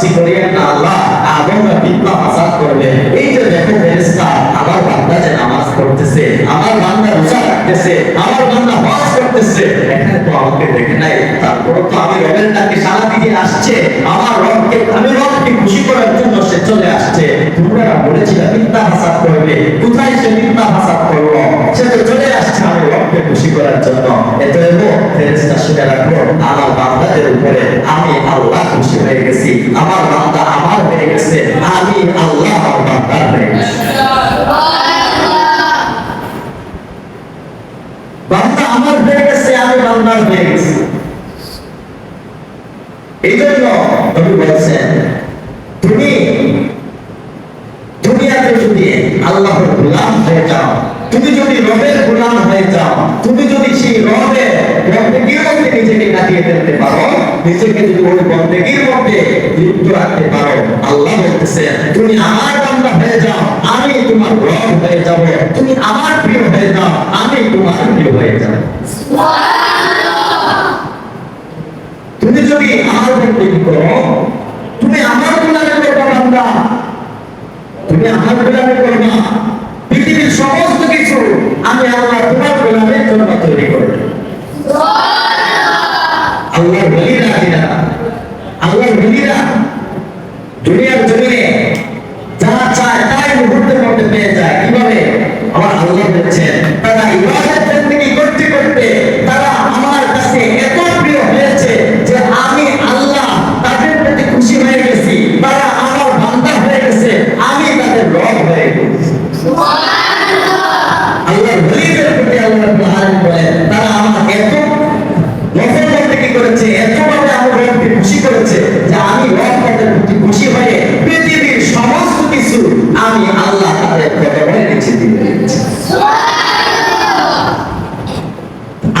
সৃষ্টি করিয়েন না আল্লাহ আদমরা বিদ্যা ফাসাদ করবে। এই যে দেখো ফেরেশতা, আমার বান্দা যে নামাজ পড়তেছে, আমার বান্দা রোজা রাখতেছে, আমার বান্দা হজ করতেছে। এখানে তো আমাকে দেখে নাই, তারপর তো আমি রবের ডাকে সারা দিকে আসছে। আমার রবকে, আমি রবকে খুশি করার জন্য সে চলে আসছে। তোমরা বলেছিলে মিথ্যা ফাসাদ করবে। কোথায় সে মিথ্যা ফাসাদ করল? সে তো চলে আসছে, আমি রবকে খুশি করার জন্য। এত এলো ফেরেশতা শুনে রাখো, আমার বান্দাদের উপরে বান্দা আমার হয়ে গেছে, আমি বান্দার হয়ে গেছি। এই জন্য নবী বলছেন, তুমি দুনিয়াতে যদি আল্লাহর গোলাম হয়ে যাও, তুমি যদি রবের গোলাম হয়ে যাও, তুমি যদি সেই রবের বন্দেগীর নিজেকে কাটিয়ে ফেলতে পারো, নিজেকে যদি ওই বন্দেগীর মধ্যে লিপ্ত রাখতে পারো, আল্লাহ বলতেছে, তুমি আমার বান্দা হয়ে যাও, আমি তোমার রব হয়ে যাব তুমি যদি আমার বন্দেগী করো, তুমি আমার গোলামি করবা বান্দা তুমি আমার গোলামি করবা পৃথিবীর সমস্ত কিছু আমি আল্লাহ তোমার গোলামের জন্য তৈরি করব। আল্লাহর বলিরা দুনিয়ার জমিনে যা চায় তাই মুহূর্তের মধ্যে পেয়ে যায়। যে আমি খুশি হয়ে পৃথিবীর সমস্ত কিছু আমি আল্লাহ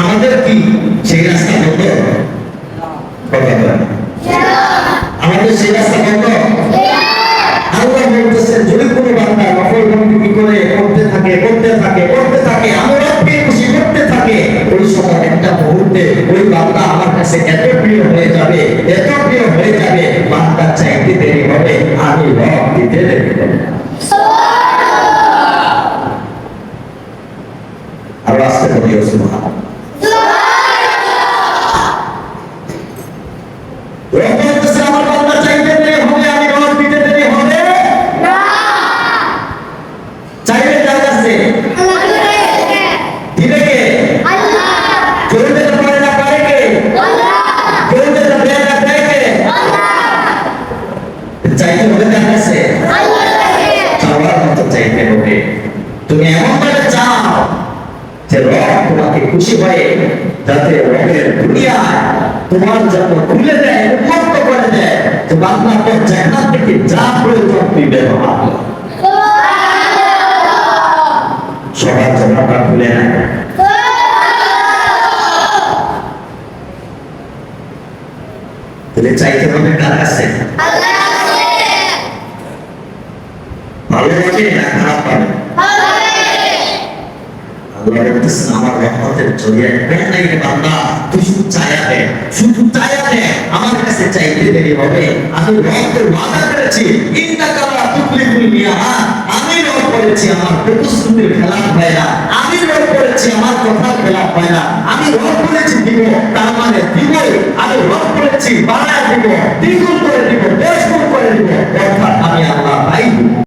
আমাদের কি সেই রাস্তা বন্ধ? আমাদের সেই রাস্তা বন্ধ? আল্লাহ বলতেছেন, যদি কোনো বান্দা নফল বন্দেগী করে করতে থাকে করতে থাকে করতে থাকে, আমি ওই সময় একটা মুহূর্তে ওই বান্দা আমার কাছে এত প্রিয় হয়ে যাবে, এত বান্দা চাইতে দেরি হবে আমি রব দিতে দেরি হবে আর রাস্তা করি সুবহান রব বলতেছে আমার বান্দা চাইতে দেরি হবে আমি রব দিতে দেরি হবে চাইলে কার কাছে দিবে কে করতে তো পারে না পারে কে করতে তো দেয় না দেয় কে চাইতে হবে কার কাছে চাওয়ার মতো চাইতে হবে। তুমি এমন ভাবে চাও যে রব তোমাকে খুশি হয়ে যাতে রবের তোমার জন্য খুলে দেয় উন্মুক্ত করে দেয় যে বান্দা তোর জান্নাত থেকে যা প্রয়োজন তুই ব্যবহার কর। সবার জন্যটা খুলে নেয় তাহলে চাইতে হবে কার কাছে ভালো পাবে খারাপ পাবে রহমতের আমি ওয়াদা করেছি আমার প্রতিশ্রুতির খেলাফ হয় না আমি রব করেছি আমার কথার খেলাফ হয় আমি রব করেছি দিব, তার মানে দিবই আমি রব করেছি বাড়ায় দিব, দ্বিগুণ করে দিব।